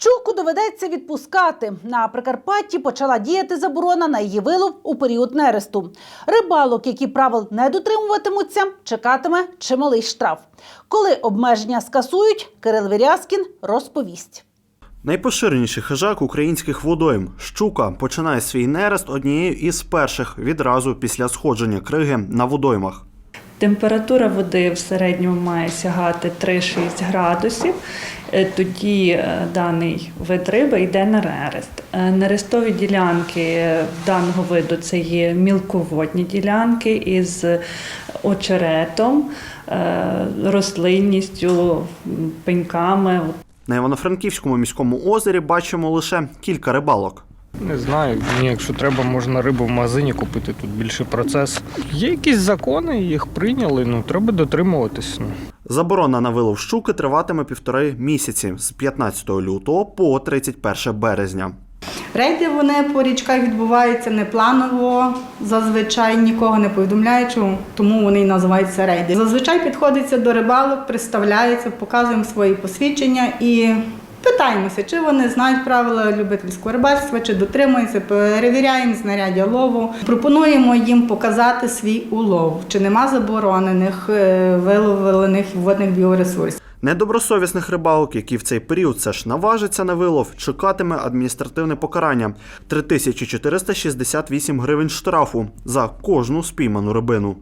Щуку доведеться відпускати. На Прикарпатті почала діяти заборона на її вилов у період нересту. Рибалок, які правил не дотримуватимуться, чекатиме чималий штраф. Коли обмеження скасують, Кирил Вірязкін розповість. Найпоширеніший хижак українських водойм щука починає свій нерест однією із перших відразу після сходження криги на водоймах. Температура води в середньому має сягати 3-6 градусів. Е, Тоді е, даний вид риби йде на нерест. Е, Нерестові ділянки даного виду це є мілководні ділянки із очеретом, рослинністю, пеньками. На Івано-Франківському міському озері бачимо лише кілька рибалок. Не знаю. Ні, якщо треба, можна рибу в магазині купити. Тут більший процес. Є якісь закони, їх прийняли. Ну треба дотримуватись. Ну. Заборона на вилов щуки триватиме півтори місяці з 15 лютого по 31 березня. Рейди вони по річках відбуваються непланово, зазвичай нікого не повідомляючи, тому вони і називаються рейди. Зазвичай підходиться до рибалок, представляється, показуємо свої посвідчення і питаємося, чи вони знають правила любительського рибальства, чи дотримуються, перевіряємо знаряддя лову. Пропонуємо їм показати свій улов, чи нема заборонених е, виловлених водних біоресурсів. Недобросовісних рибалок, які в цей період все ж наважаться на вилов, чекатиме адміністративне покарання 3468 гривень штрафу за кожну спійману рибину.